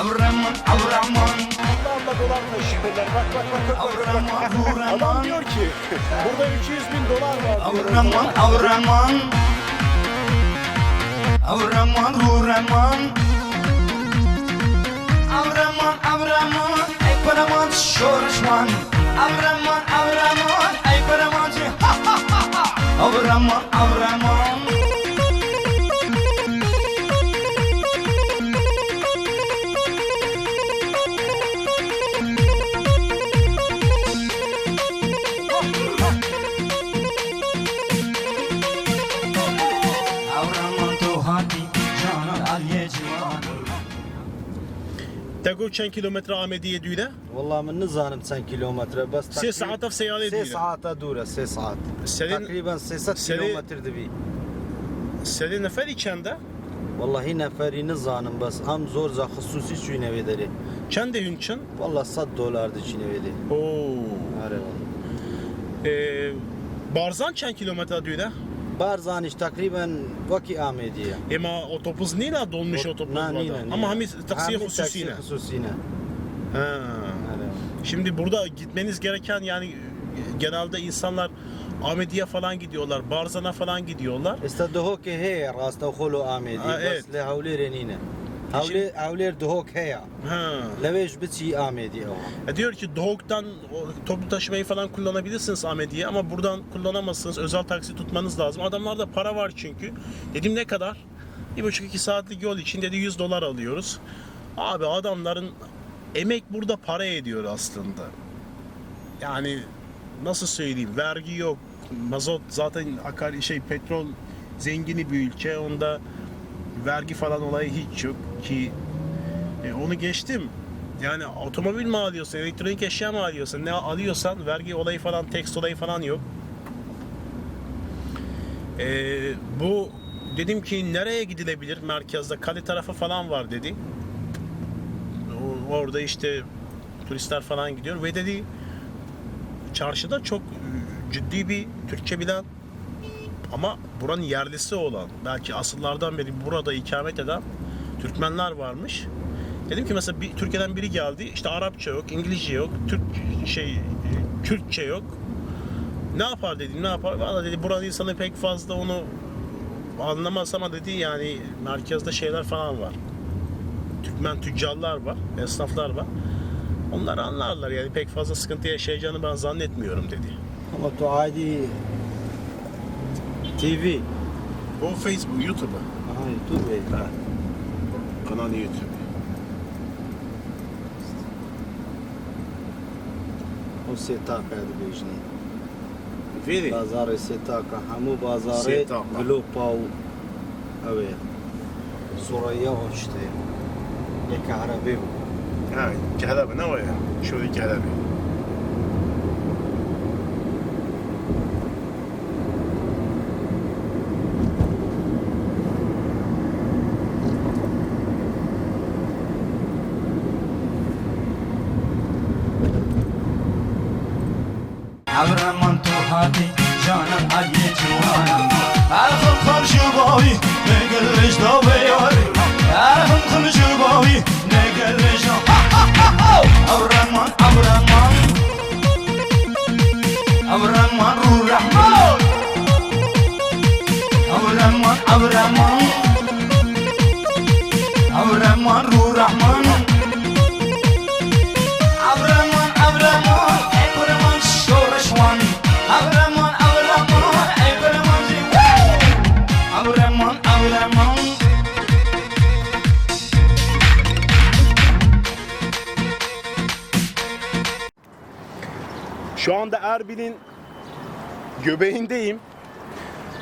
Avraman, avraman, Allah dolarla şüpheler. Bak bak bak. bak, avraman, bak. Adam avraman, diyor ki burada 200 bin dolar var. avraman, avraman, avraman, avraman, avraman, avraman, ey paraman, şorşman, avraman, avraman, ha, avraman, تقول كم كيلومتر آمدية دويلة؟ والله من نظام 10 كيلومتر بس سي تقريباً- ساعات في سيارة سي دويلة ساعات دوره سي ساعات سلين- تقريبا سي 7 سلين- كيلومتر دبي سلي نفري كم ده؟ والله هنا فري نظام بس هم زور za خصوصي شو نويدري كم ده هنچن؟ والله 100 دولار دي شي نويدي Oo. آره والله Ee, Barzan kaç kilometre diyor Barzanić takriban vaki Ahmedije. Ima otobus nina dolmuş otobus na, nina. Ama hami taksiye hususine. hususine. Şimdi burada gitmeniz gereken yani genelde insanlar Ahmediye falan gidiyorlar, Barzan'a falan gidiyorlar. İşte doho ki he rasta khulu Ahmediye. Evet. Le havli renine. Avle, avler Dohok heya. Ha. Leveş biçi Ahmediye o. Ya diyor ki Dohok'tan toplu taşımayı falan kullanabilirsiniz Ahmediye ama buradan kullanamazsınız. Özel taksi tutmanız lazım. Adamlarda para var çünkü. Dedim ne kadar? Bir buçuk iki saatlik yol için dedi 100 dolar alıyoruz. Abi adamların emek burada para ediyor aslında. Yani nasıl söyleyeyim vergi yok. Mazot zaten akar şey petrol zengini bir ülke. Onda vergi falan olayı hiç yok ki e, onu geçtim. Yani otomobil mi alıyorsun, elektronik eşya mı alıyorsun, ne alıyorsan vergi olayı falan, tekst olayı falan yok. E, bu dedim ki nereye gidilebilir merkezde, kale tarafı falan var dedi. Orada işte turistler falan gidiyor ve dedi çarşıda çok e, ciddi bir Türkçe bilen ama buranın yerlisi olan, belki asıllardan beri burada ikamet eden Türkmenler varmış. Dedim ki mesela bir, Türkiye'den biri geldi. İşte Arapça yok, İngilizce yok, Türk şey Türkçe yok. Ne yapar dedim, ne yapar? Valla dedi buranın insanı pek fazla onu anlamaz ama dedi yani merkezde şeyler falan var. Türkmen tüccarlar var, esnaflar var. Onlar anlarlar yani pek fazla sıkıntı yaşayacağını ben zannetmiyorum dedi. Ama tu adi TV. O Facebook, YouTube. Aha YouTube. Ha. Kanalı YouTube. Все така е добежни. Види. Базар е се така. Хаму базар е глупал. Абе. Сурая очте. Е кахрабе. Ha, kehrabe ne o ya? Şöyle kehrabe. اومدی جانم علی جوانم برخم خرشو بایی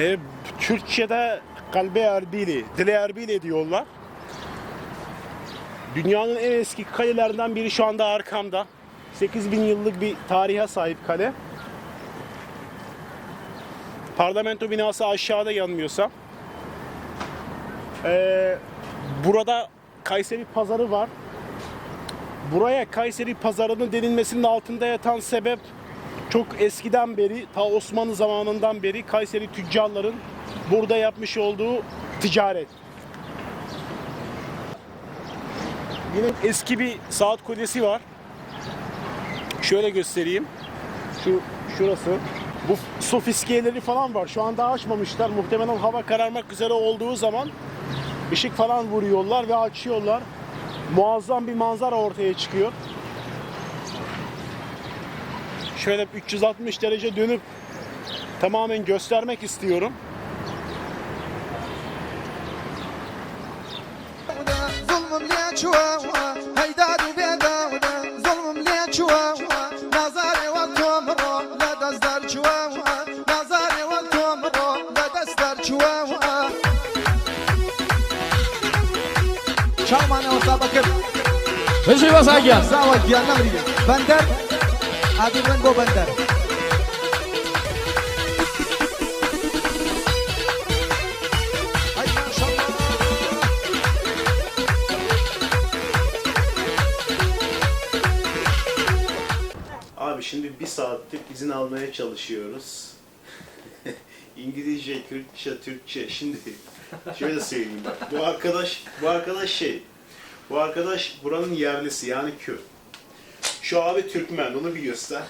E, Türkçe'de kalbe Erbili, dile Erbili diyorlar. Dünyanın en eski kalelerinden biri şu anda arkamda. 8000 yıllık bir tarihe sahip kale. Parlamento binası aşağıda yanmıyorsam. E, burada Kayseri pazarı var. Buraya Kayseri pazarının denilmesinin altında yatan sebep çok eskiden beri, ta Osmanlı zamanından beri Kayseri tüccarların burada yapmış olduğu ticaret. Yine eski bir saat kulesi var. Şöyle göstereyim. Şu şurası. Bu sofiskiyeleri falan var. Şu anda açmamışlar. Muhtemelen hava kararmak üzere olduğu zaman ışık falan vuruyorlar ve açıyorlar. Muazzam bir manzara ortaya çıkıyor şöyle 360 derece dönüp tamamen göstermek istiyorum. Çalmanı olsa bakıp Hüsnü Basakyan. Zavat diyenler Benden Hay maşallah. Abi şimdi bir saattir izin almaya çalışıyoruz. İngilizce, Kürtçe, Türkçe. Şimdi şöyle söyleyeyim. Bu arkadaş, bu arkadaş şey. Bu arkadaş buranın yerlisi yani Kürt. Şu abi Türkmen, onu bir göster.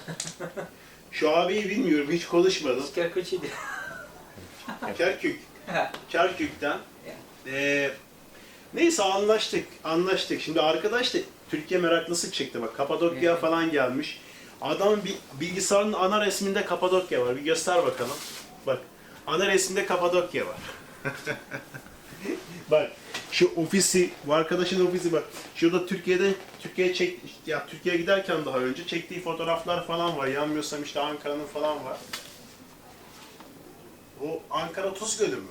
Şu abiyi bilmiyorum, hiç konuşmadım. Kerkük. Kerkük'ten. Ee, neyse anlaştık, anlaştık. Şimdi arkadaş da Türkiye meraklısı çıktı bak. Kapadokya falan gelmiş. Bir bilgisayarın ana resminde Kapadokya var. Bir göster bakalım. Bak, ana resminde Kapadokya var. bak, şu ofisi, bu arkadaşın ofisi bak. Şurada Türkiye'de, Türkiye'ye çek, ya Türkiye'ye giderken daha önce çektiği fotoğraflar falan var. Yanmıyorsam işte Ankara'nın falan var. O Ankara Tuz Gölü mü?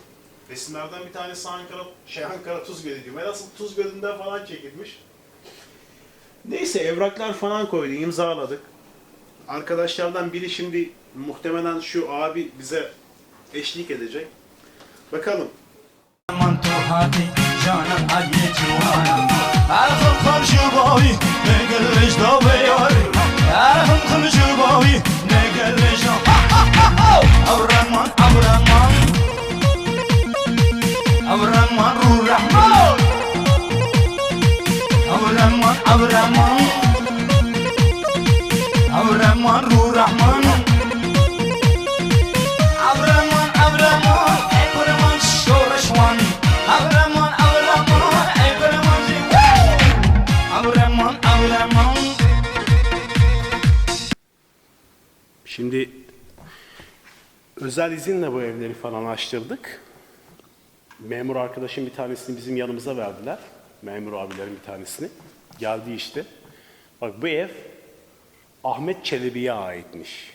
Resimlerden bir tanesi Ankara, şey Ankara Tuz Gölü diyor. Velhasıl Tuz Gölü'nden falan çekilmiş. Neyse evraklar falan koydu, imzaladık. Arkadaşlardan biri şimdi muhtemelen şu abi bize eşlik edecek. Bakalım. جانم عدی جوانم عرفم خم جوبایی نگل رجدا بیاری عرفم خم جوبایی نگل رجدا أو رحمان أو رحمان أو رحمان رو رحمان أو رحمان أو رحمان أو رحمان رو özel izinle bu evleri falan açtırdık. Memur arkadaşım bir tanesini bizim yanımıza verdiler. Memur abilerin bir tanesini. Geldi işte. Bak bu ev Ahmet Çelebi'ye aitmiş.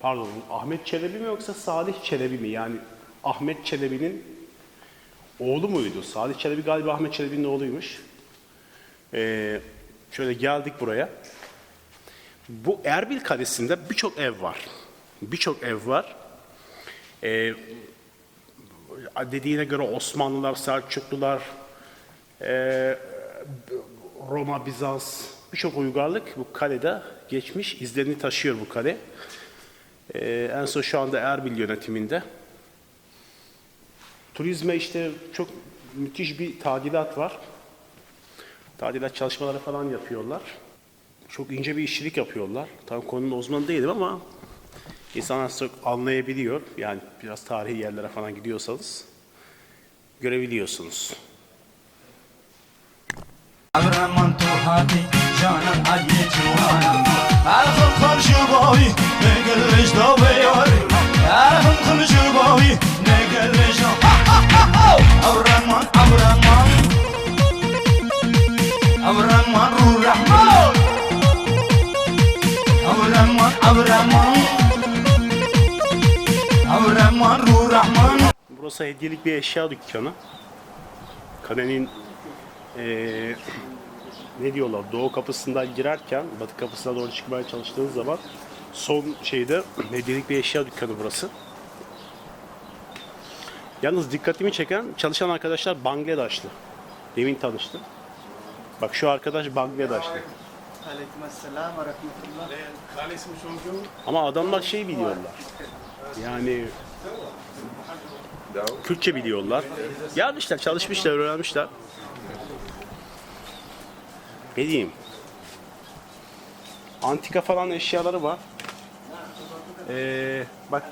Pardon Ahmet Çelebi mi yoksa Salih Çelebi mi? Yani Ahmet Çelebi'nin oğlu muydu? Salih Çelebi galiba Ahmet Çelebi'nin oğluymuş. Ee, şöyle geldik buraya. Bu Erbil Kalesi'nde birçok ev var. Birçok ev var. Ee, dediğine göre Osmanlılar, Selçuklular, ee, Roma, Bizans birçok uygarlık bu kalede geçmiş, izlerini taşıyor bu kale. Ee, en son şu anda Erbil yönetiminde. Turizme işte çok müthiş bir tadilat var. Tadilat çalışmaları falan yapıyorlar. Çok ince bir işçilik yapıyorlar. Tam konunun uzmanı değilim ama İnsanlar çok anlayabiliyor. Yani biraz tarihi yerlere falan gidiyorsanız görebiliyorsunuz. Kahraman Turhati canım adli civanım Ahım komşu boy ne gelmiş dobeyor Ahım komşu boy ne gelmiş Avraman Avraman Avraman Rurahman Avraman Avraman Burası hediyelik bir eşya dükkanı. Kalenin ee, ne diyorlar doğu kapısından girerken batı kapısına doğru çıkmaya çalıştığınız zaman son şeyde hediyelik bir eşya dükkanı burası. Yalnız dikkatimi çeken çalışan arkadaşlar Bangladeşli. Demin tanıştım. Bak şu arkadaş Bangladeşli. Ama adamlar şey biliyorlar. Yani Kürtçe biliyorlar. Gelmişler, çalışmışlar, öğrenmişler. Ne diyeyim? Antika falan eşyaları var. Ee, bak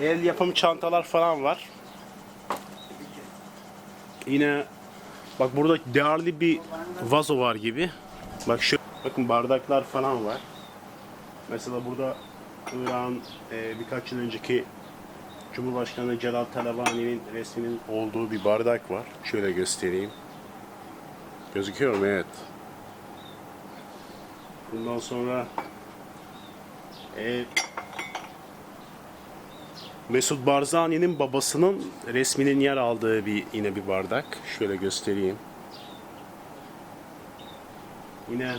el yapımı çantalar falan var. Yine bak burada değerli bir vazo var gibi. Bak şu bakın bardaklar falan var. Mesela burada İran e, birkaç yıl önceki Cumhurbaşkanı Celal Talabani'nin resminin olduğu bir bardak var. Şöyle göstereyim. Gözüküyor mu? Evet. Bundan sonra e, Mesut Barzani'nin babasının resminin yer aldığı bir yine bir bardak. Şöyle göstereyim. Yine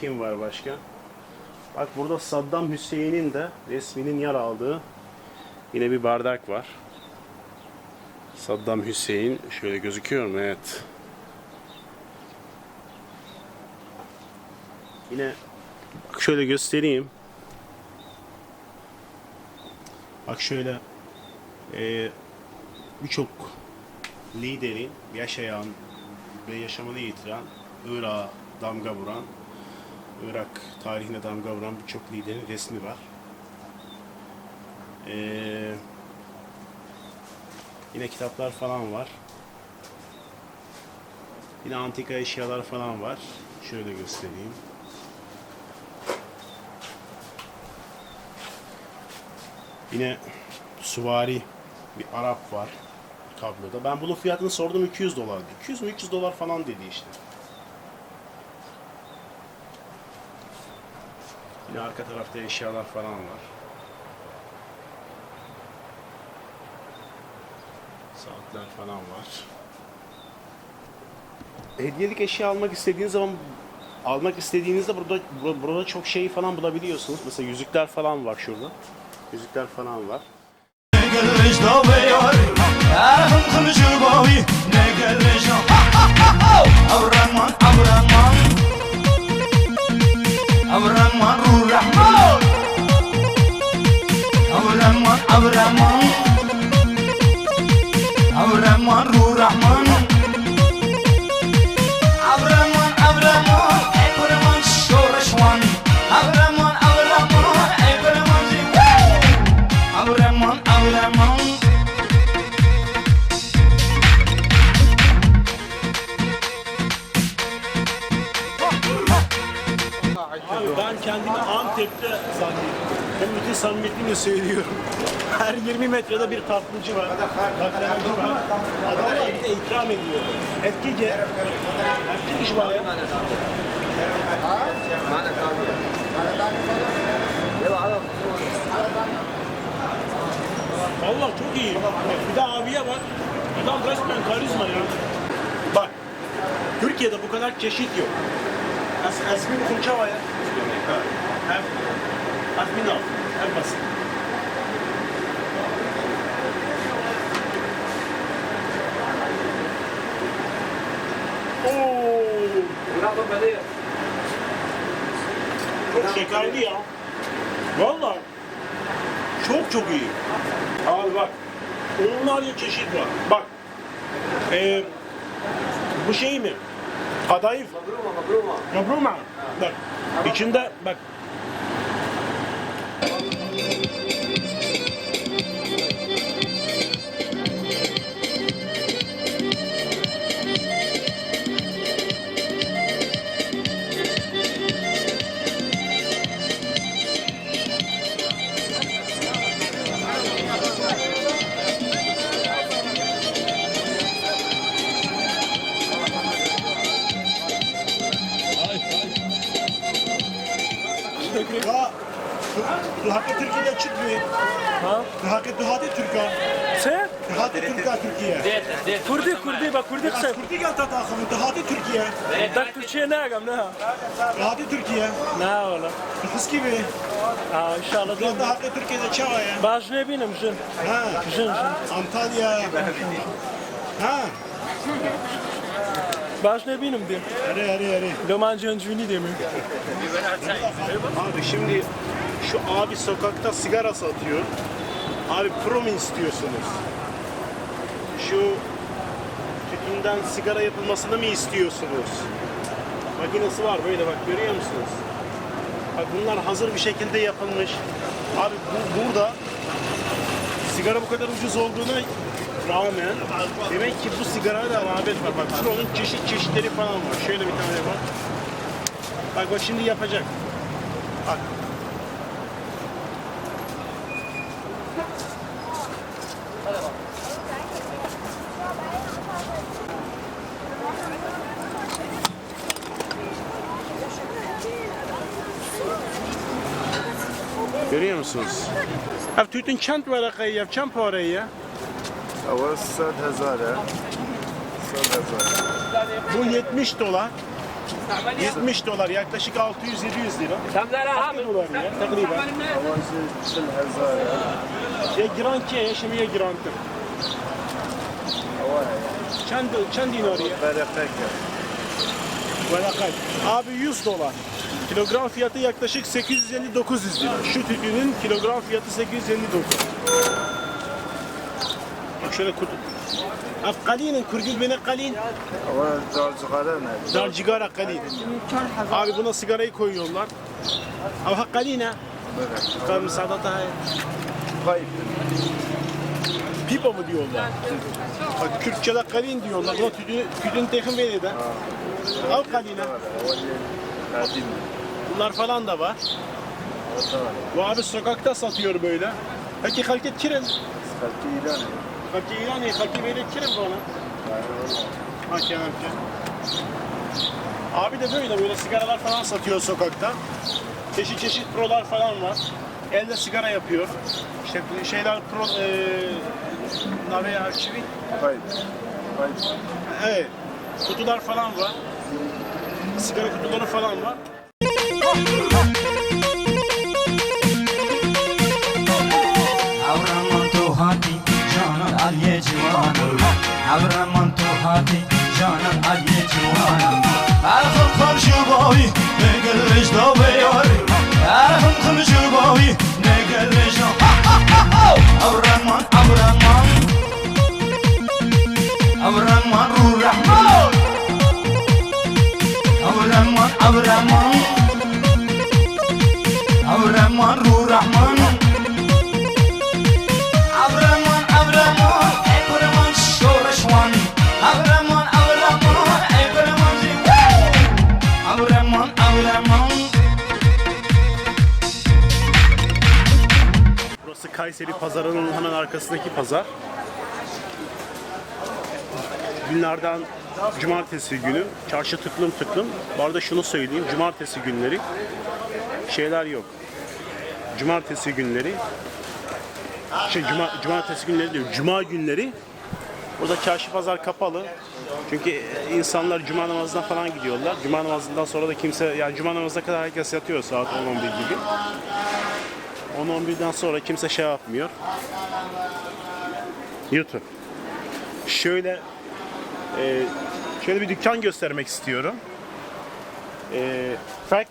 kim var başka? Bak burada Saddam Hüseyin'in de resminin yer aldığı yine bir bardak var. Saddam Hüseyin şöyle gözüküyor mu? Evet. Yine şöyle göstereyim. Bak şöyle eee, birçok liderin yaşayan ve yaşamını yitiren Irak'a damga vuran Irak tarihine damga vuran birçok liderin resmi var. Ee, yine kitaplar falan var. Yine antika eşyalar falan var. Şöyle göstereyim. Yine suvari bir Arap var tabloda. Ben bunun fiyatını sordum 200 dolardı. 200 mü 300 dolar falan dedi işte. Yine arka tarafta eşyalar falan var. Saatler falan var. Hediyelik eşya almak istediğiniz zaman almak istediğinizde burada burada çok şey falan bulabiliyorsunuz. Mesela yüzükler falan var şurada. Yüzükler falan var. Ne Avra söylüyorum. Her 20 metrede bir tatlıcı var. Tatlıcı var. Adamlar bir de ikram ediyor. Etkice. Etkice var ya. Valla çok iyi. Bir de abiye bak. Adam resmen karizma ya. Bak. Türkiye'de bu kadar çeşit yok. Es, esmin kunça var ya. Hem admin al. Hem basit. Oo. Çok şekerli ya. Vallahi çok çok iyi. Abi bak. Onlarca çeşit var. Bak. Ee, bu şey mi? Kadayıf. Kabruma. Bak. İçinde bak. Hade Türkiye'de çıkmıyor. Ha? Du hade Türk'a. Sen? Hade Türk'a Türkiye. Kurdi, Kurdi, bak Kurdi Bak kısa. Kurdi gel tatakımı, du hade Türkiye. Tak Türkçe'ye ne agam ne ha? Du hade Türkiye. Ne oğlum? Kız gibi. Ha inşallah değil mi? hade Türkiye'de çava ya. Baş ne benim jın. Ha, Jın jın. Antalya. Ha. Başka benim diyeyim. Yere yere yere. Lomancı'nın cüvini. Abi şimdi şu abi sokakta sigara satıyor. Abi prom istiyorsunuz. Şu tütünden sigara yapılmasını mı istiyorsunuz? Makinesi var böyle bak görüyor musunuz? Bak bunlar hazır bir şekilde yapılmış. Abi bu, burada sigara bu kadar ucuz olduğuna rağmen demek ki bu sigarayla rağbet var. Bak Pro'nun çeşit çeşitleri falan var. Şöyle bir tane var. Bak bak şimdi yapacak. Bak. Görüyor musunuz? Abi tütün çant varakayı yap, çant parayı ya. Hava sad hezare. Sad hezare. Bu 70 dolar. 70 dolar yaklaşık 600-700 lira. Tam da rahmet. dolar ya takriben. Hava sad hezare. Ya giran ki ya şemiye giran ki. Hava Çan çan dinar ya. Bereket. Abi 100 dolar. Kilogram fiyatı yaklaşık 850-900 lira. Şu tütünün kilogram fiyatı 859. Bak şöyle kurt. Akkalinin kurgül beni kalin. Darcigara ne? Darcigara kalin. Abi buna sigarayı koyuyorlar. Ama hakkaline. Kar müsaadata hayır. Gayb. Pipa mı diyorlar? Bak Kürtçe'de kalin diyorlar. Buna tüdün, tüdün tekin verir de. Al kaline. Bunlar falan da var. Bu abi sokakta satıyor böyle. Peki halket kirin. Halket ilan. Хоккей, я не хоккey böyle kirim bana. Ha kemerken. Abi de böyle böyle sigaralar falan satıyor sokakta. Çeşit çeşit prolar falan var. Elde sigara yapıyor. İşte şeyler pro... E, Nave arşivi. Hayır. Hayır. Evet. Kutular falan var. Sigara kutuları falan var. عبرمان تو هاتی جانم عدی جوانم ارخم خم جوبایی نگلش دو بیاری ارخم خم جوبایی نگلش دو عبرمان عبرمان عبرمان رو رحمان عبرمان عبرمان عبرمان رو Kayseri pazarının hemen arkasındaki pazar. Günlerden cumartesi günü çarşı tıklım tıklım. Bu arada şunu söyleyeyim. Cumartesi günleri şeyler yok. Cumartesi günleri şey cuma, cumartesi günleri değil, cuma günleri burada çarşı pazar kapalı. Çünkü insanlar cuma namazına falan gidiyorlar. Cuma namazından sonra da kimse yani cuma namazına kadar herkes yatıyor saat 10-11 gibi. 10-11'den sonra kimse şey yapmıyor. YouTube. Şöyle e, şöyle bir dükkan göstermek istiyorum. E, Fak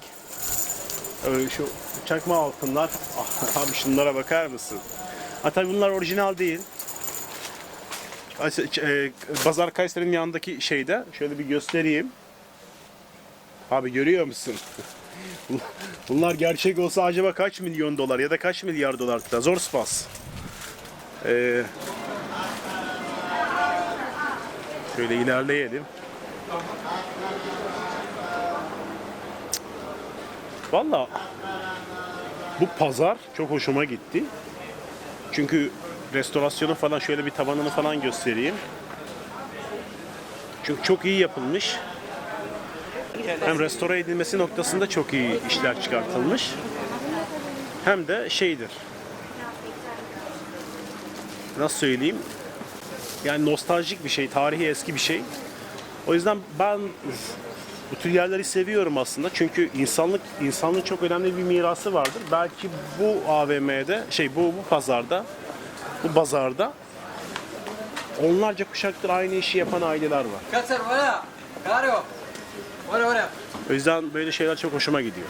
e, şu çakma altınlar. Abi şunlara bakar mısın? Ha tabii bunlar orijinal değil. Kays- e, Bazar Kayseri'nin yanındaki şeyde şöyle bir göstereyim. Abi görüyor musun? Bunlar gerçek olsa acaba kaç milyon dolar ya da kaç milyar dolar tutar? Zor spas. Ee, şöyle ilerleyelim. Valla bu pazar çok hoşuma gitti. Çünkü restorasyonu falan şöyle bir tabanını falan göstereyim. Çünkü çok iyi yapılmış. Hem restore edilmesi noktasında çok iyi işler çıkartılmış. Hem de şeydir. Nasıl söyleyeyim? Yani nostaljik bir şey, tarihi eski bir şey. O yüzden ben bu tür yerleri seviyorum aslında. Çünkü insanlık insanlığın çok önemli bir mirası vardır. Belki bu AVM'de, şey bu bu pazarda, bu pazarda onlarca kuşaktır aynı işi yapan aileler var. O yüzden böyle şeyler çok hoşuma gidiyor.